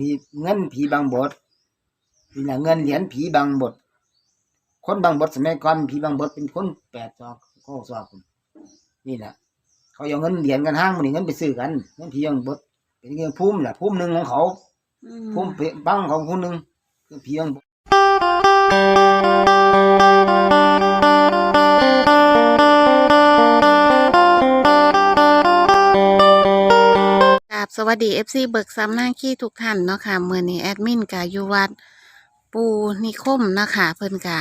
ผีเงินผีบางบทนี่นะเงินเหรียญผีบางบทคนบางบทสมัยก่อนผีบางบทเป็นคนแปดศอกข้อศอกพุ่นนี่แหละเขาเอาเงินเหรียญกันห้างมันนี่เงินไปซื้อกันเงินผีบางบทเป็นเงินพุ่มแหละพุ่มหนึ่งของเขาอืมพุ่มเปบังของพุ่มหนึ่งคือผีบางบท สวัสดี FC เบิกซ้ำหน้าขี้ทุกท่านเนาะค่ะเมื่อนี้แอดมินกาอยู่วัดปูนิคมเนาะค่ะเพิ่นกะ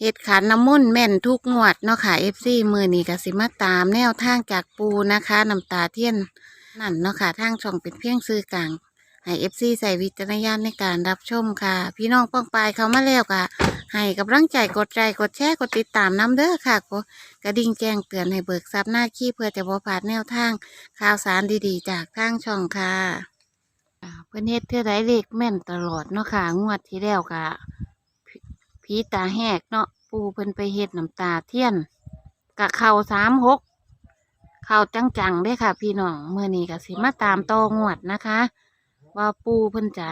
เหตุขันน้ำมุ่นแม่นทุกงวดเนาะค่ะ FC มือนี้ก็สิมาตามแนวทางจากปูนะคะน้ำตาเทียนนั่นเนาะค่ะทางช่องเป็นเพียงซื้อกลางให้ FC ใส่วิจารณญาณในการรับชมค่ะ พี่น้องป้องปายเขามาแล้วค่ะ ให้กำลังใจกดใจกดแชร์กดติดตามน้ำเด้อค่ะกดกระดิ่งแจ้งเตือนให้เบิกทรัพย์หน้าขี้เพื่อจะบ่พลาดแนวทาง ข่าวสารดีๆ จากทางช่องค่ะเพื่อนเฮ็ดเท่าไรเลขแม่นตลอดเนาะค่ะ งวดที่แล้วกะผีตาแหกเนาะปูเพิ่นไปเฮ็ดน้ำตาเทียนกะเข่าสามหกเข่าจังๆเด้ค่ะ พี่น้องเมื่อนี้ก็สิมาตามต่องวดนะคะ ว่าปูเพิ่นจะ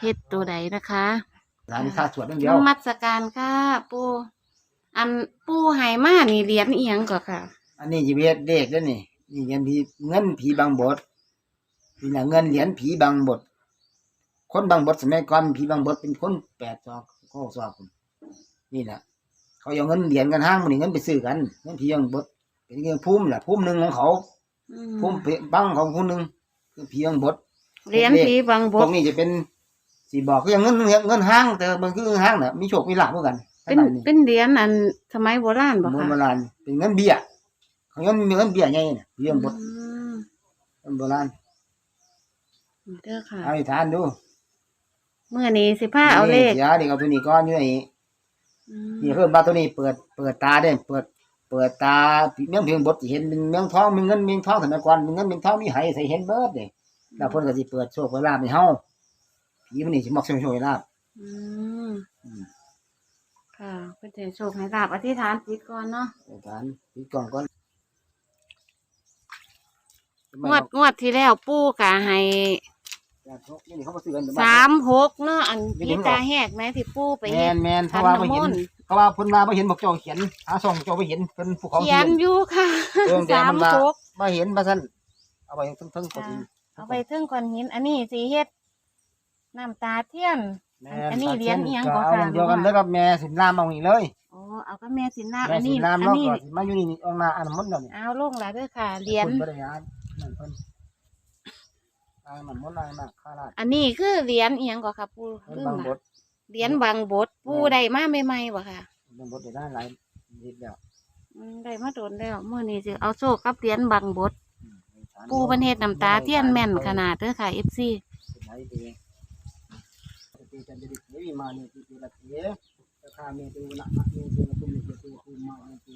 เฮ็ดตัวใดนะคะ ร้านค่าสวดนั่นเดีนยวมัสการค่ะ ปูอันปูไหมานี่เหรียญเอียงก่อค่ะ อันนี้จะเป็นเด็กแล้วนี่นี่เงินผีเงินผีบางบทนี่นะเงินเหรียญผีบางบทคนบางบทสมัยก่อนผีบางบทเป็นคนแปดศอกข้อศอกพุ่นนี่แหละเขาเอาเงินเหรียญกันห้างมันนี่เงินไปซื้อกันเงินผีบางบทเป็นเงินพุ่มแหละพุ่มหนึ่งของเขาอืพุ่มเปบังของพุ่มหนึ่งคือผีบางบทเหรียญผีบางบพวกกนี้จะเป็น สีบอกคือเงินเงินห้าง แต่มันคือเงินห้างน่ะมีโชคมีลาภเหมือนกันเป็นทั้งหลายนี่เป็นเหรียญอันสมัยโบราณบ่โบคะราณเป็นเงินเบี้ยเงินเงินเบี้ยไงเนี่ยผีบางบทอืมเงินโบราณเด้อค่ะเอาไปทานดูเมื่อนี้สิพาเอาเลขเดี๋ยวเด็กเอาตัวนี้ก้อนอยู่นี่อืมนี่เพิ่มมาตัวนี้เปิดเปิดตาได้เปิด เปิดตาเมืองเพียงบทสิเห็นเป็นเมืองทองมีเงินมีทองสมัยก่อนมีเงินมีทองมีไหใส่เห็นเบิดเลยแล้วเพิ่นก็สิเปิดโชคเวลาภให้เฮา ผีมันนี่สิมักโชคโชคลาภอืมอืมค่ะเพื่อจะโชคให้ลาบอธิษฐานจิตก่อนเนาะไปทานปิดกล่องก่อนงวดงวดที่แล้วปู่กะให้นี่เขาบ่ซื้อกันสามหกเนาะอันไม่ผีเห็นหรอ ตาแหกแม่ที่ปู่ไปแมเฮ็ด นแมนเพราะว่าบ่น้ำมเห็นนต์ เพราะว่าเพิ่นมาบ่เห็นบอกเจ้าเขียนหาส่องเจ้าบ่เห็นเพิ่นภูเขาเขียนอยู่ค่ะเรื่องแต่สามมันว่าหกบ่เห็นว่าซั่นเอาไปเทั้งๆก็ดีเอาไปเทิงก้อนหิน อันนี้สีเฮ็ด น้ำตาเทียน แม่อันนี้เรียนอิหยังก็บ่เอาคะอย่างเดียวกันเลยกับแม่สินรามเอาอีกเลยโอ้เอาก็แม่สินน้ำแม่อันสินี้นรามอันเนาะนี้ก็สิมาอยู่นี่ออกหน้าอันมันต์แล้วนี่เอาลงแล้วเด้อค่ะเหรียญพิ่นบ่ได้อ่านนั่นเพิ่นอ่านมันต์มนต์อ่านน่ะข้าราชอันนี้คือเหรียญเอียงก่อค่ะปูเพิ่นลืมบางบละทเหรียญบางบทปูได้มาใหม่ๆบ่ค่ะบางบทได้ได้หลายนิดแล้วอืมได้มาโดนแล้วเมื่อนี้สิเอาโซ่กับเหรียญบางบทอืมไปทานปูประเทศน้ำตาเทียนแม่นขนาดเด้อค่ะ FC ไหนดี ตีจันทร์ดิเทวิมานิติติละเทตถาเมตุนะเมตุนะตุเมตุภูมาอันตุ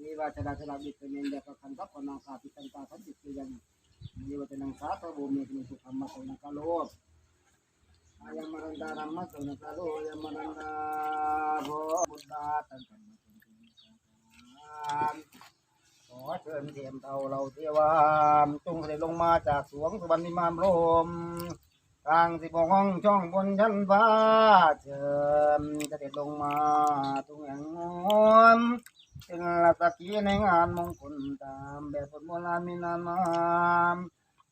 วิวาจนะจนะบิตเมนเดะคันตัปปะนังคาปิตันตาสันติเตยังวิวัตนังสาตะโบเมตุสุขัมมะโตนะกะโล Ayam merenda nama sona kalo ayam merenda bo buddha ตันตันขอเชิญเทียมเท่าเราเทวามจงเสด็จลงมาจากสวงสวรรค์นิมานโรม ทางสิบห้องช่องบนชั้นฟ้าเชิญเด็จลงมาตรงแห่งนอนเป็นลักษกีในงานมงคลตามแบบโบราณมีนานมา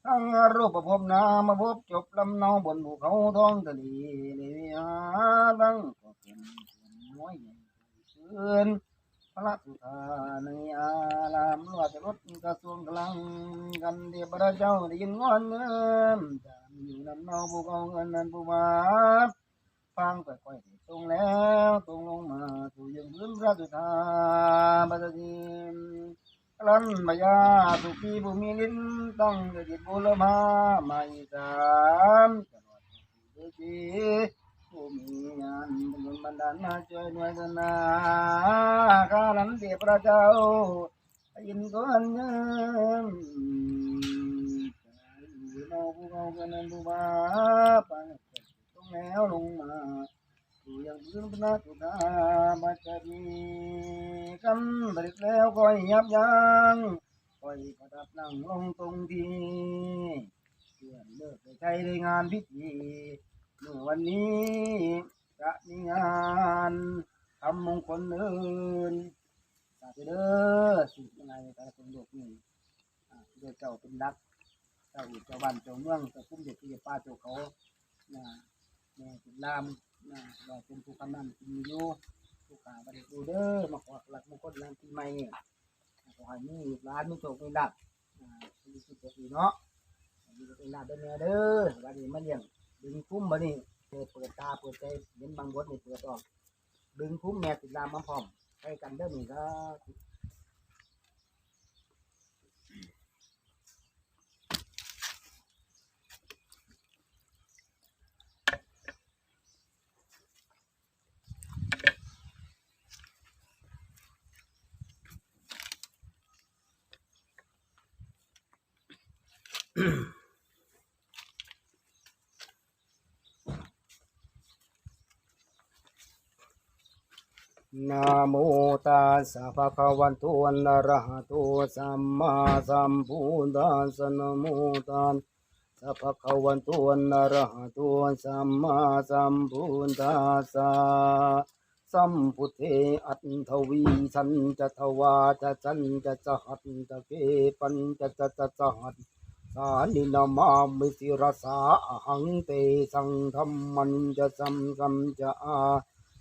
ทั้งรูปภพนามภพจบลำเนาบนภูเขาท้องทะเลเลวิหาตั้งก็เป็นน้อยใหญ่เกินพระสุธาในอารามราชรถกระทรวงกลางกันเดียบพระเจ้าได้ยินงอนเงินจ อยู่ลำเนาภูเขาเงินนั้นภูมาฟังไปค่อยตรงแล้วตรงลงมาสู่ยังพื้นพระสุธาบัดนี้ลันมายาสุขีบุมีลิ้นตั้งจิตบุรมาไม่สามตลอดทุกทีผู้มีงานบุญบันดาลมาช่วยหน่วยนาข้านั้นเดียพระเจ้ายินก่อนยัง อยู่นอกเขากันนั้นบุบาปังตรงแนวลงมาผู้ยังยืนพระสุธาบัจจีกันบริกแล้วก็ยยับยั้งคอยประดับนั่งลงตรงที่พื่อนเลิกไปใช้ในงานพิธีเมื่อวันนี้จะมีงานทำมงคลอื่นสาธุเด้อสิยังไงแต่คนโลกนี่โดยเจ้าเป็นรัก เจ้าอยู่เจ้าบ้านเจ้าเมืองเจ้าคุ้มเด็กที่ป้าเจ้าเขานะแม่เป็นลามนะเราเป็นผู้กำนันกินอยู่ผู้ขาบริดูเด้อมาขอหลักมงคลงานปีใหม่ขอให้มีร้านมีโชคมีลาภอ่ามีสุขภาพดีเนาะมีเป็นลาบเป็นเนื้อเด้อวันนี้มาเลี้ยงดึงคุ้มมานี่เปิดเปิดตาเปิดใจเห็นบางบทนี่เปิดออกดึงคุ้มแม่ติดลามมาพร้อมใช้กันเด้อนี่ก็ นะโมตัสสะภะคะวันโตอะระหะโตสัมมาสัมพุทธัสสะนะโมตัสสะภะคะวันโตอะระหะโตสัมมาสัมพุทธัสสะสัมพุทเทอัตถวีสันจะทวาจะจันจะจหัตจะเกปัญจะจะจะจหัตสานินามามิสิรสาหังเตสังธรรมันจะสัมสัมจะอา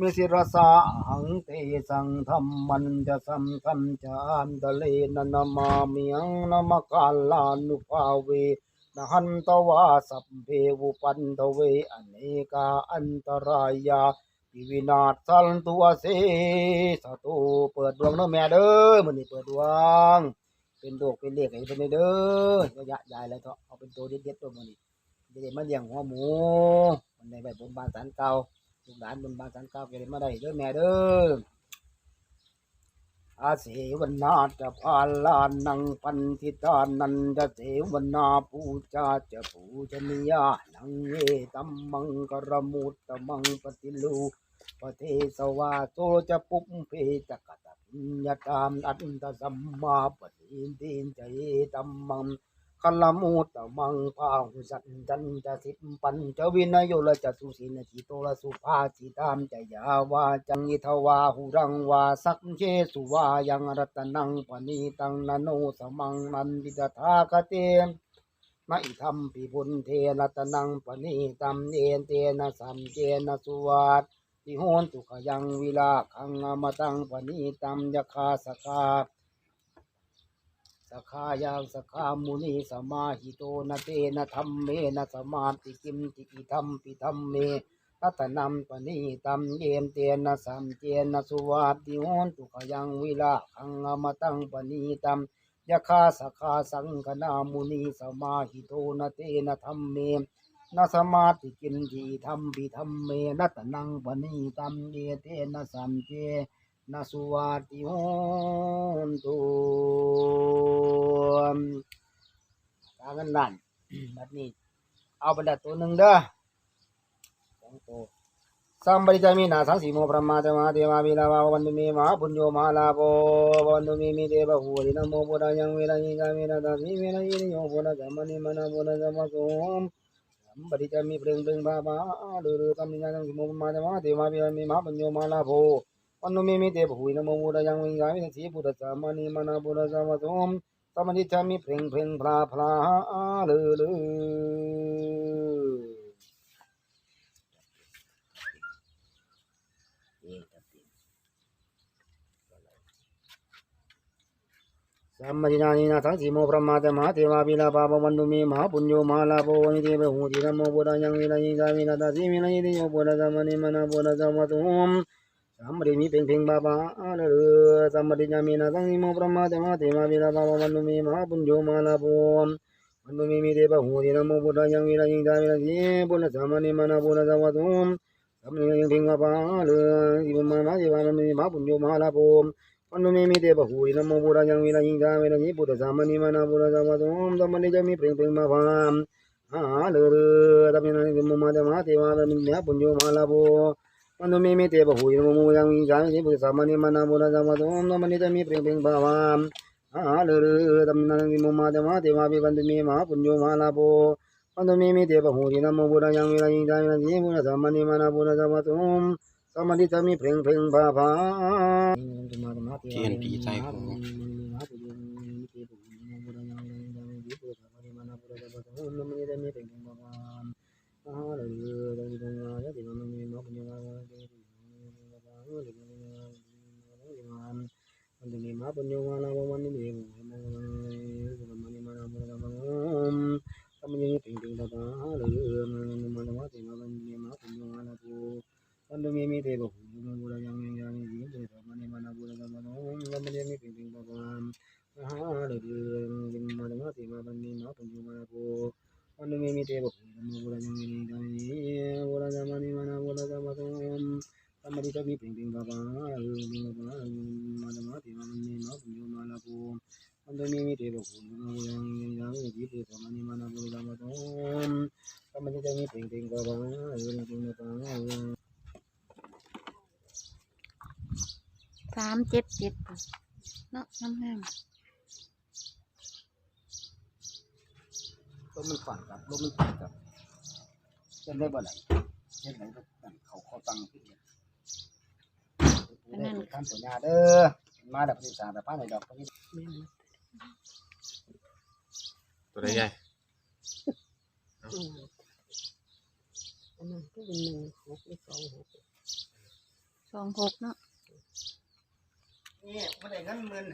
มิสิรสาหังเตสังธรรมันจะสัมคัมจานตะเลนนามามิยังนามกาลานุภาเวนะหันตวาสัพเพวุปันตเวอเนกาอันตรายาปิวินาศสันตัวเสสตุเปิดดวงเด้อแม่เด้อมื้อนี้เปิดดวง เป็นโดกเป็นเลขให้เพิ่นเด้อระยะยายแล้วเถอะเอาเป็นตัวเด็ดๆตัวมื้อนี้จะได้มาเลี้ยงหัวหมูมันได้ไว้บนบานศาลเก่า ลูกหลานบนบานสันก้าวเกิดมาได้เด้อแม่เด้ออาเสวันนาจะพาลานังปันทิตานันจะเสวันนาปูจาจะปูชนียานังเอตัมมังกรมุตตมังปฏิลูปเทสวาโตจะปุมเพจักตัญญาตามอันตสัมมาปฏิทินใจตัมมัง คลมุตตมังพาหุสันจันจะสิบปัญจวินโยละจะสุสินจิโตละสุภาสิตามจะยาวาจังยิทวาหุรังวาสักเชสุวายังรัตนังปณีตังนโนสมังนันติตถาคเตมาอิธรรมปิบุญเทรัตนังปณีตัมเยนเตนะสัมเจนะสุวัตติโหนตุขยังวิลาคังอมตังปณีตัมยคาสกา ขายาสขามุนีสมาหิโตนะเตนะธรรมเมนะสมาติกิมติกิธรรมปิธรรมเมรัตนัมปณีตัมเยนเตนะสัมเจนะสุวัตติโหนตุขยังวิลาคังอมตังปณีตัมยะคาสขาสังคนามุนีสมาหิโตนะเตนะธรรมเมนะสมาติกินติธรรมปิธรรมเมรัตนังปณีตัมเยเตนะสัมเจ นาสุวาติโหนตุตากันนั่นบัดนี้ เอาไปดัดตัวหนึ่งเด้อสองตัวสัมปริจามีนาสังสีโมพระมาเทวาเทวาวิลาวาวันตุเมมหาปุญโยมหาลาโภวันตุเมมิเตบะหูรินโมปุรายังเวรายิกาเวราตาสีเวรายิริโยปุระจัมมณิมนาปุระจัมมะโสมสัมปริจามีเพลงเพลงบาบาดือดสัมปริจาสังสีโมพระมาเทวาเทวาวิลามีมหาปุญโยมหาลาโภวันนุมิมิเตบุยนโมมุระยังวิงาสังสีโมพระมาตมหาเทวาวิลาปาปวันตุมีมหาเทเบหูตินโมบุระยังวิลายิงามินาตาสีมินายิติโยบุระสามานิมานาบุระสามาสมสัมมาริมีเพ่งเพ่งบาบาอาเรอสัมมามีนาสังนิโมปรมาเตมาเตมาวิลาบาบาวันตุมีมหาปุญโยมาลาภมวันตุมีมีเตปะหูตินะโมบุตรยังวิลายิงดาวาวันดุเมามาปุญโยมาลาโภ วันนุมีมิเตปะหูยนโมบุรายังวิรายิงจาวิรายิปุตตะสามันิมานา สัมมณิมิปิงปิงมาพามหาเลอตัมมินานิมุมาเตมาเทวาเป็นเนียปุญโยมาลาโภวันนุมีมิเตปะหูยนโมบุรายังวิรายิงจาวิรายิปุตสามันิมานาบุราจาวะตุมตัมมณิจามิเปริงเปริงมาพาม Hallelujah, tamnang mumma dama dema bi bandu mi ma punyo ma la bo bandu mi mi de ba hu di namo buddha yang mi la yin da yin मनो मे मे ते बहुजामी सामान्य मना बोला जामा ओम नम नितमी प्रेम प्रेम भावाम ഹാലരുതമ്നമാതമാതിമാഭിബന്ധുമേ മാ പുഞ്ഞോ മാലാപോ ബന്ധുമേമിതേ ബഹൂരി നമോ പുരയാം വിരയിതാവിനേ പുനസമനിമന പുനസമതോം സമനിതമി പ്രിം പ്രിം ഭാഭാ ിതായി mana Kamari kami pingping baba, lima pingping baba. สามเจ็ดเจ็ดเนาะน้ำงามลมมันฝันกับลมมันฝันกับเช่นได้บ่ไหนเช่นไหนก็เขาเขาตังขึ้นเนี่ยท่านปัญญาเด้อ มาดับที่สามแต่ป้าในดอกนี้ตัวใดใหญ่อันนั้นก็เป็นหนึ่งหกหรือสองหกสองหกเนาะนี่ไม่ได้เงินหมื่น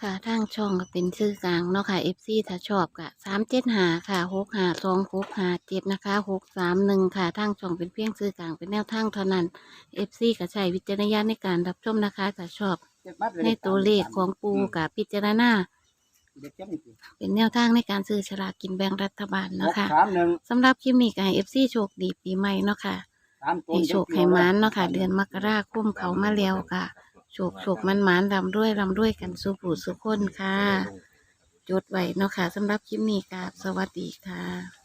ค่ะทางช่องก็เป็นชื่อกลางเนาะค่ะ FC ถ้าชอบก็สามเจ็ดหาค่ะหกหาสองหกหาเจ็ดนะคะหกสามหนึ่งค่ะทางช่องเป็นเพียงชื่อกลางเป็นแนวทางเท่านั้น FC ก็ใช้วิจารณญาณในการรับชมนะคะถ้าชอบในตัวเลขของปูกับพิจารณาเด็กเจ็บนี่สิเป็นแนวทางในการซื้อฉลากกินแบ่งรัฐบาลหเนาะกคะสามหนึ่งสำหรับคลิปนี้ก็ให้เอฟซีโชคดีปีใหม่เนาะค่ะสามตัวให้โชคให้หมานเนาะค่ะเดือนมกราคมเขามาแล้วค่ะ โชคโชคมันหมานรำด้วยรำด้วยกันสุผู้สุคนค่ะ จดไว้เนาะค่ะสำหรับคลิปนี้ค่ะสวัสดีค่ะ